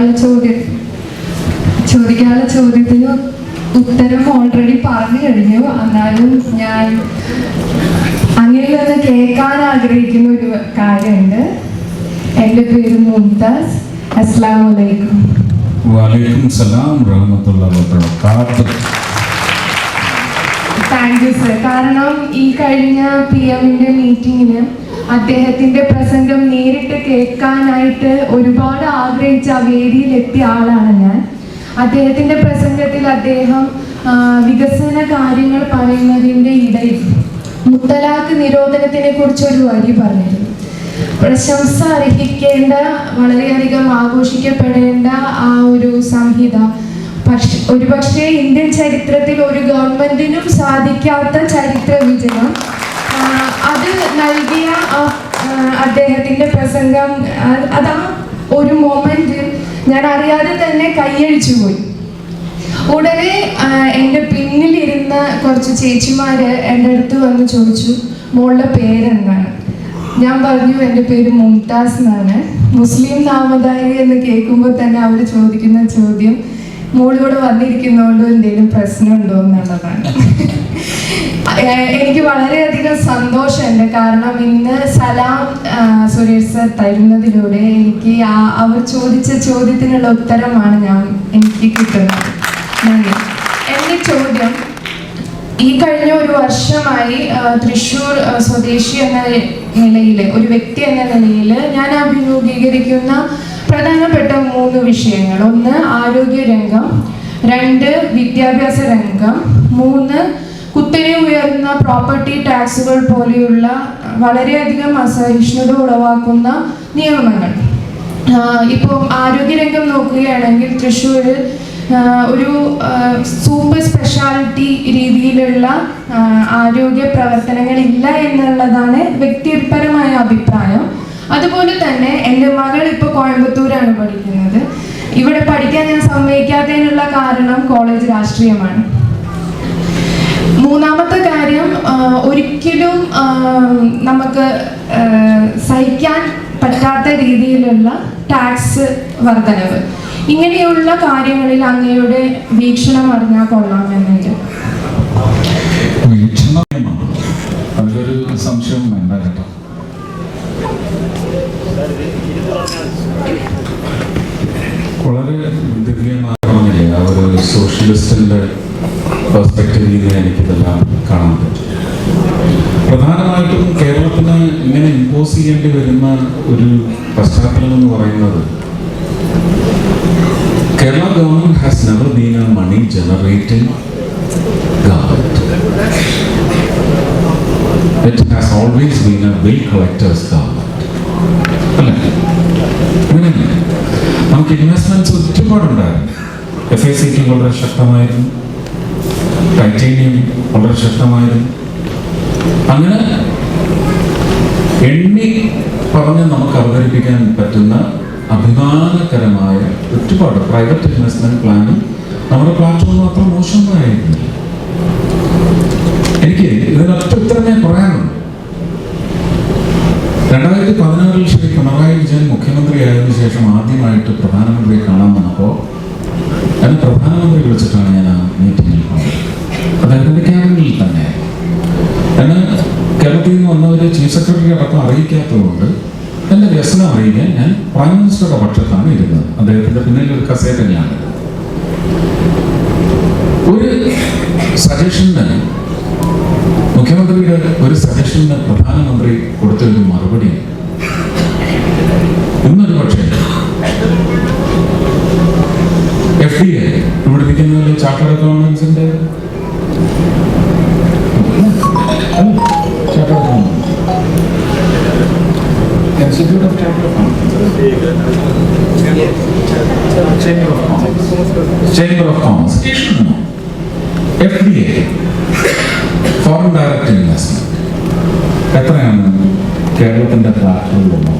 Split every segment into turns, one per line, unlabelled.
ചോദിക്കാനുള്ള ചോദ്യം. ചോദിക്കാനുള്ള ചോദ്യത്തിന് ഉത്തരം ഓൾറെഡി പറഞ്ഞു കഴിഞ്ഞു. എന്നാലും ഞാൻ അങ്ങനെ നിന്ന് കേൾക്കാൻ ആഗ്രഹിക്കുന്ന ഒരു കാര്യമുണ്ട്. എന്റെ പേര് മുംതാസ്. അസ്സാം വലൈക്കും
വലൈക്കും സലാം റഹ്മത്തുള്ള
താങ്ക് യു സർ കാരണം ഈ കഴിഞ്ഞ പി എമ്മിന്റെ മീറ്റിങ്ങിന് അദ്ദേഹത്തിന്റെ പ്രസംഗം നേരിട്ട് കേൾക്കാനായിട്ട് ഒരുപാട് ആഗ്രഹിച്ച ആ വേദിയിൽ എത്തിയ ആളാണ് ഞാൻ. അദ്ദേഹത്തിന്റെ പ്രസംഗത്തിൽ അദ്ദേഹം വികസന കാര്യങ്ങൾ പറയുന്നതിന്റെ ഇടയിൽ മുത്തലാഖ് നിരോധനത്തിനെ കുറിച്ച് ഒരു വരി പറഞ്ഞിരുന്നു. പ്രശംസ അർഹിക്കേണ്ട വളരെയധികം ആഘോഷിക്കപ്പെടേണ്ട ആ ഒരു സംഹിത. പക്ഷെ ഒരുപക്ഷെ ഇന്ത്യൻ ചരിത്രത്തിൽ ഒരു ഗവൺമെന്റിനും സാധിക്കാത്ത ചരിത്ര വിജയം നൽകിയ അദ്ദേഹത്തിന്റെ പ്രസംഗം അതാ ഒരു മൊമെന്റ് ഞാൻ അറിയാതെ തന്നെ കയ്യഴിച്ചു പോയി. ഉടനെ എന്റെ പിന്നിലിരുന്ന കുറച്ച് ചേച്ചിമാര് എന്റെ അടുത്ത് വന്ന് ചോദിച്ചു മോളുടെ പേരെന്താണ്? ഞാൻ പറഞ്ഞു എന്റെ പേര് മുംതാസ് എന്നാണ്. മുസ്ലിം നാമധാരി എന്ന് കേൾക്കുമ്പോൾ തന്നെ അവർ ചോദിക്കുന്ന ചോദ്യം മോളിവിടെ വന്നിരിക്കുന്നതുകൊണ്ട് എന്തെങ്കിലും പ്രശ്നമുണ്ടോ എന്നുള്ളതാണ്. എനിക്ക് വളരെയധികം സന്തോഷമുണ്ട്. കാരണം ഇന്ന് സലാം സുരേഷ് സർ തരുന്നതിലൂടെ എനിക്ക് അവർ ചോദിച്ച ചോദ്യത്തിനുള്ള ഉത്തരമാണ് ഞാൻ എനിക്ക് കിട്ടുന്നത്. നന്ദി. എന്റെ ചോദ്യം ഈ കഴിഞ്ഞ ഒരു വർഷമായി തൃശൂർ സ്വദേശി എന്ന നിലയിൽ ഒരു വ്യക്തി എന്ന നിലയിൽ ഞാൻ അഭിമുഖീകരിക്കുന്ന പ്രധാനപ്പെട്ട മൂന്ന് വിഷയങ്ങൾ. ഒന്ന് ആരോഗ്യ രംഗം രണ്ട് വിദ്യാഭ്യാസ രംഗം. മൂന്ന് കുത്തനെ ഉയർന്ന പ്രോപ്പർട്ടി ടാക്സുകൾ പോലെയുള്ള വളരെയധികം അസഹിഷ്ണുത ഉളവാക്കുന്ന നിയമങ്ങൾ. ഇപ്പോൾ ഇപ്പം ആരോഗ്യരംഗം നോക്കുകയാണെങ്കിൽ തൃശ്ശൂർ ഒരു സൂപ്പർ സ്പെഷ്യാലിറ്റി രീതിയിലുള്ള ആരോഗ്യ പ്രവർത്തനങ്ങൾ ഇല്ല എന്നുള്ളതാണ് വ്യക്തിപരമായ അഭിപ്രായം. അതുപോലെ തന്നെ എന്റെ മകൾ ഇപ്പോൾ കോയമ്പത്തൂരാണ് പഠിക്കുന്നത്. ഇവിടെ പഠിക്കാൻ ഞാൻ സമ്മതിക്കാത്തതിനുള്ള കാരണം കോളേജ് രാഷ്ട്രീയമാണ്. മൂന്നാമത്തെ കാര്യം ഒരിക്കലും നമുക്ക് സഹിക്കാൻ പറ്റാത്ത രീതിയിലുള്ള ടാക്സ് വർധനവ്. ഇങ്ങനെയുള്ള കാര്യങ്ങളിൽ അങ്ങയുടെ വീക്ഷണം അറിഞ്ഞാൽ കൊള്ളാമെന്നുണ്ട്.
ഒരു സോഷ്യലിസ്റ്റിന്റെ പെർസ്പെക്റ്റീവിൽ നിന്ന് എനിക്കിതെല്ലാം കാണാൻ പറ്റും. പ്രധാനമായിട്ടും കേരളത്തിന് ഇങ്ങനെ ഇമ്പോസ് ചെയ്യേണ്ടി വരുന്ന ഒരു പശ്ചാത്തലം എന്ന് പറയുന്നത് Kerala government has never been a money generating government it has always been a bill collectors government നമുക്ക് ഇൻവെസ്റ്റ്മെന്റ്സ് ഒരുപാടുണ്ടായിരുന്നു. എഫ് ഐ സിക്ക് വളരെ ശക്തമായിരുന്നു. ടൈറ്റേനിയം വളരെ ശക്തമായിരുന്നു. അങ്ങനെ എണ്ണി പറഞ്ഞ് നമുക്ക് അവതരിപ്പിക്കാൻ പറ്റുന്ന അഭിമാനകരമായ ഒരുപാട് പ്രൈവറ്റ് ഇൻവെസ്റ്റ്മെന്റ് പ്ലാനും നമ്മുടെ പ്ലാറ്റ്ഫോം അത്ര മോശമായിരുന്നു. എനിക്ക് ഇതിനൊറ്റ ഉത്തരമേ പറയാനുള്ളൂ. രണ്ടായിരത്തി പതിനാറിൽ ശ്രീ പിണറായി വിജയൻ മുഖ്യമന്ത്രിയായതിനു ശേഷം ആദ്യമായിട്ട് പ്രധാനമന്ത്രിയെ കാണാൻ വന്നപ്പോൾ എന്നെ പ്രധാനമന്ത്രി വിളിച്ചിട്ടാണ് ഞാൻ ആ മീറ്റിങ്ങിൽ പോകുന്നത് അദ്ദേഹത്തിന്റെ ക്യാബിനിൽ തന്നെ എന്നെ കേരളത്തിൽ നിന്ന് വന്നവരെ ചീഫ് സെക്രട്ടറി അടക്കം അറിയിക്കാത്തതുകൊണ്ട് എന്റെ വ്യസനം അറിയിക്കാൻ ഞാൻ പ്രൈം മിനിസ്റ്ററുടെ പക്ഷത്താണ് ഇരുന്നത്. അദ്ദേഹത്തിന്റെ പിന്നിൽ ഒരു തന്നെയാണ് ഒരു സജഷന് മുഖ്യമന്ത്രിയുടെ ഒരു സജഷന് പ്രധാനമന്ത്രി കൊടുത്ത ഒരു മറുപടി ഇന്നൊരു പക്ഷേ എഫ് ഡി എ ഇവിടെ chartered അക്കൗണ്ടൻസിന്റെ institute of of Commerce. Chamber of Commerce. Chamber of Commerce. F D A foreign direct investment എത്രയാണ് കേരളത്തിന്റെ പ്ലാറ്റ്ഫോമിലുള്ളത്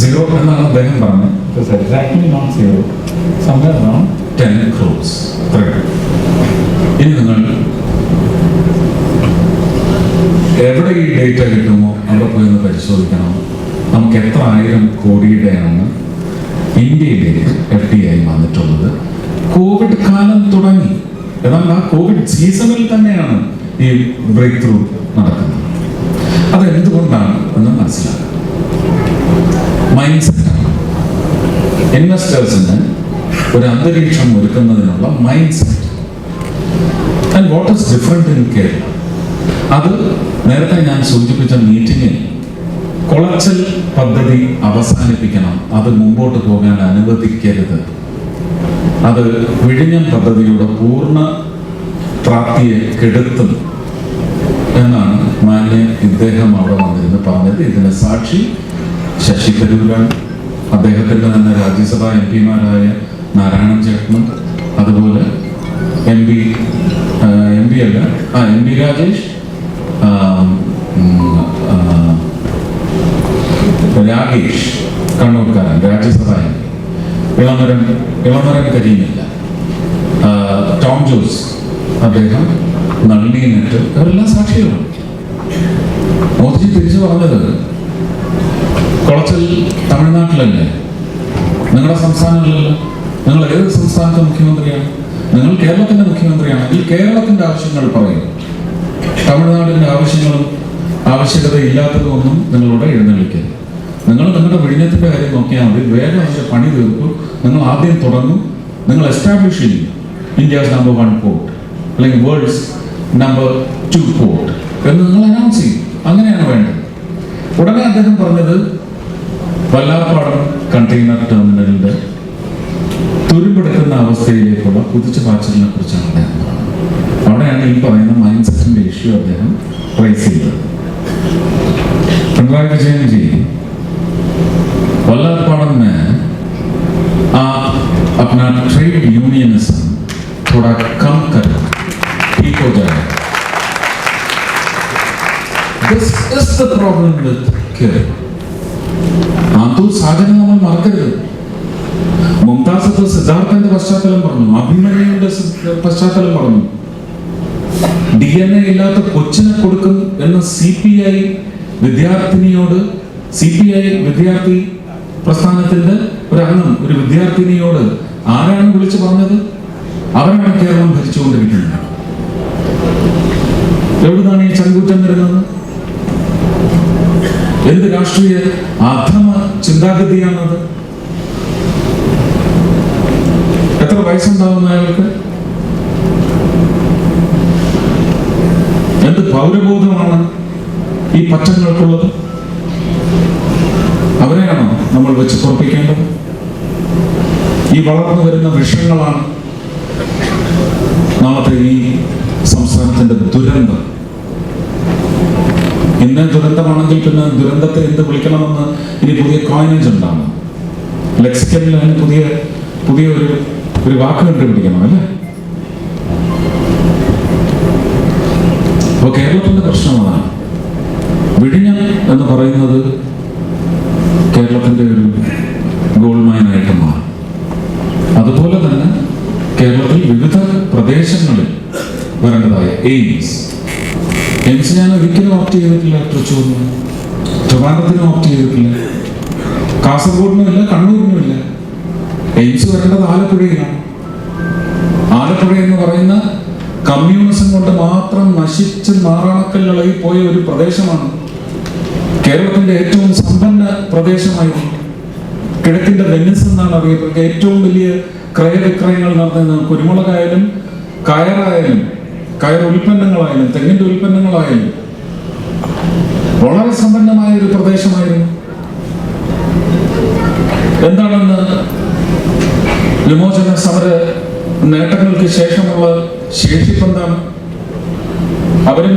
സീറോ എന്നാണ് അദ്ദേഹം പറഞ്ഞത്. Exactly not zero somewhere around ten crores ഇനി നിങ്ങൾ എവിടെ ഈ ഡേറ്റ കിട്ടുമോ അവിടെ പോയി ഒന്ന് പരിശോധിക്കണം. നമുക്ക് എത്ര ആയിരം കോടിയുടെയാണ് ഇന്ത്യയിലേക്ക് എഫ് ഡി ഐ വന്നിട്ടുള്ളത്. കോവിഡ് കാലം തുടങ്ങി. എന്നാൽ ആ കോവിഡ് സീസണിൽ തന്നെയാണ് ഈ ബ്രേക്ക് ത്രൂ നടക്കുന്നത്. അത് എന്തുകൊണ്ടാണ് എന്ന് മനസ്സിലാക്കാം. മൈൻഡ് സെറ്റാണ് ഇൻവെസ്റ്റേഴ്സിന് ഒരു അന്തരീക്ഷം ഒരുക്കുന്നതിനുള്ള mind set and what is different in Kerala അത് നേരത്തെ ഞാൻ സൂചിപ്പിച്ച മീറ്റിംഗിൽ കുളച്ചൽ പദ്ധതി അവസാനിപ്പിക്കണം. അത് മുമ്പോട്ട് പോകാൻ അനുവദിക്കരുത്. അത് വിഴിഞ്ഞം പദ്ധതിയുടെ പൂർണ പ്രാപ്തിയെ കെടുത്തും എന്നാണ് മാന്യ ഇദ്ദേഹം അവിടെ വന്നിരുന്ന് പറഞ്ഞത്. ഇതിന് സാക്ഷി ശശി തരൂരാണ്. അദ്ദേഹത്തിന്റെ തന്നെ രാജ്യസഭാ എം പിമാരായ നാരായണൻ ചേട്ടനും അതുപോലെ എം പി എം പി അല്ല ആ M P Rajesh Ragesh കണ്ണൂർക്കാരൻ Rajya Sabha M P ഇളമരൻ ഇളമരൻ കരീമില്ല Tom Jose അദ്ദേഹം നളിനി നെറ്റ് ഇവരെല്ലാം സാക്ഷികളാണ് മോദിജി തിരിച്ചു പറഞ്ഞത് കുളച്ചൽ തമിഴ്നാട്ടിലല്ലേ? നിങ്ങളുടെ സംസ്ഥാനമല്ലല്ലോ നിങ്ങൾ ഏത് സംസ്ഥാനത്തെ മുഖ്യമന്ത്രിയാണ്? നിങ്ങൾ കേരളത്തിന്റെ മുഖ്യമന്ത്രിയാണെങ്കിൽ കേരളത്തിന്റെ ആവശ്യങ്ങൾ പറയും. തമിഴ്നാടിന്റെ ആവശ്യങ്ങളും ആവശ്യകത ഇല്ലാത്തതൊന്നും നിങ്ങളോട് എഴുന്നള്ളിക്കരുത്. നിങ്ങൾ നിങ്ങളുടെ വിഴിഞ്ഞത്തിന്റെ കാര്യം നോക്കിയാൽ മതി. വേഗം അതിന്റെ പണി തീർക്കും. നിങ്ങൾ ആദ്യം തുടങ്ങും. നിങ്ങൾ എസ്റ്റാബ്ലിഷ് ചെയ്യും. ഇന്ത്യസ് നമ്പർ വൺ പോർട്ട് അല്ലെങ്കിൽ വേൾഡ്സ് നമ്പർ ടു പോർട്ട് എന്ന് നിങ്ങൾ അനൗൺസ് ചെയ്യും. അങ്ങനെയാണ് വേണ്ടത്. ഉടനെ അദ്ദേഹം പറഞ്ഞത് വല്ലാപ്പാടം കണ്ടെയ്നർ ടെർമിനലിന്റെ തുരുമ്പെടുക്കുന്ന അവസ്ഥയിലേക്കുള്ള കുതിച്ചു പാച്ചലിനെ കുറിച്ചാണ് അദ്ദേഹം പറഞ്ഞത്. അവിടെയാണ് ഈ പറയുന്ന മൈൻഡ് സെറ്റിന്റെ ഇഷ്യൂ അദ്ദേഹം റേസ് ചെയ്തത് പിണറായി വിജയൻ ചെയ്യും. वल्लभपाड़म में आप अपना ट्रेड यूनियनिज्म थोड़ा कम कर ठीक हो जाए This is the problem with Kerala. Anthoor സാഗരം നമ്മൾ മറക്കരുത് മുംതാസത്ത് സിദ്ധാർത്ഥന്റെ പശ്ചാത്തലം പറഞ്ഞു അഭിമന്യുവിന്റെ സി- പശ്ചാത്തലം പറഞ്ഞു ഡി എൻ എ ഇല്ലാത്ത കൊച്ചിനെ കൊടുക്കും എന്ന് സി പി ഐ വിദ്യാർത്ഥിനിയോട് സി പി ഐ വിദ്യാർത്ഥി പ്രസ്ഥാനത്തിന്റെ ഒരു അംഗം ഒരു വിദ്യാർത്ഥിനിയോട് ആരാണ് വിളിച്ചു പറഞ്ഞത്? അവരാണ് കേരളം ഭരിച്ചുകൊണ്ടിരിക്കുന്നത്. എവിടുന്നാണ് ഈ ചങ്കൂറ്റം വരുന്നത്? എന്ത് രാഷ്ട്രീയ അധമ ചിന്താഗതിയാണത്? എത്ര വയസ്സുണ്ടാവുന്ന അയാൾക്ക്? എന്ത് പൗരബോധമാണ് ഈ പറ്റങ്ങൾക്കുള്ളത്? അവരെയാണോ നമ്മൾ വെച്ച് പൊറപ്പിക്കേണ്ടത്. ഈ വളർന്നു വരുന്ന വൃക്ഷങ്ങളാണ് നാളത്തെ ഈ സംസ്ഥാനത്തിന്റെ ദുരന്തം. ഇന്ന് ദുരന്തമാണെങ്കിൽ പിന്നെ ദുരന്തത്തെ എന്ത് വിളിക്കണമെന്ന് ഇനി പുതിയ കോയിനേജ് ഉണ്ടാണ് ലെക്സിക്കനിൽ പുതിയ പുതിയ ഒരു ഒരു വാക്ക് കണ്ടുപിടിക്കണം അല്ലേ? അപ്പൊ കേരളത്തിന്റെ പ്രശ്നം അതാണ്. വിഴിഞ്ഞം എന്ന് പറയുന്നത് കേരളത്തിന്റെ ഒരു ഗോൾഡ് മൈനായിട്ട് മാറും അതുപോലെ തന്നെ കേരളത്തിൽ വിവിധ പ്രദേശങ്ങളിൽ വരേണ്ടതായ എയിംസ്. എയിംസ് ഞാൻ ഒരിക്കലും ഓപ്റ്റ് ചെയ്തിട്ടില്ല തൃശ്ശൂരിന്. ട്രിവാൻഡ്രത്തിനും ഓപ്റ്റ് ചെയ്തിട്ടില്ല. കാസർഗോഡിനും ഇല്ല കണ്ണൂരിനും ഇല്ല. എയിംസ് വരേണ്ടത് ആലപ്പുഴയിലാണ്. ആലപ്പുഴ എന്ന് പറയുന്ന കമ്മ്യൂണിസം കൊണ്ട് മാത്രം നശിച്ച് നാറാണക്കല്ലിളകി പോയ ഒരു പ്രദേശമാണ് കേരളത്തിന്റെ ഏറ്റവും സമ്പന്ന പ്രദേശമായിരുന്നു കിഴക്കിന്റെ വെന്നിസ് എന്നാണ് അറിയപ്പെടുന്നത്. ഏറ്റവും വലിയ ക്രയവിക്രയങ്ങൾ നടന്നത് കുരുമുളകായാലും കയറായാലും കയർ ഉൽപ്പന്നങ്ങളായാലും തെങ്ങിന്റെ ഉൽപ്പന്നങ്ങളായാലും വളരെ സമ്പന്നമായ ഒരു പ്രദേശമായിരുന്നു. എന്താണെന്ന് വിമോചന സമര നേട്ടങ്ങൾക്ക് ശേഷമുള്ള ശേഷിപ്പെന്താണ്? അവരും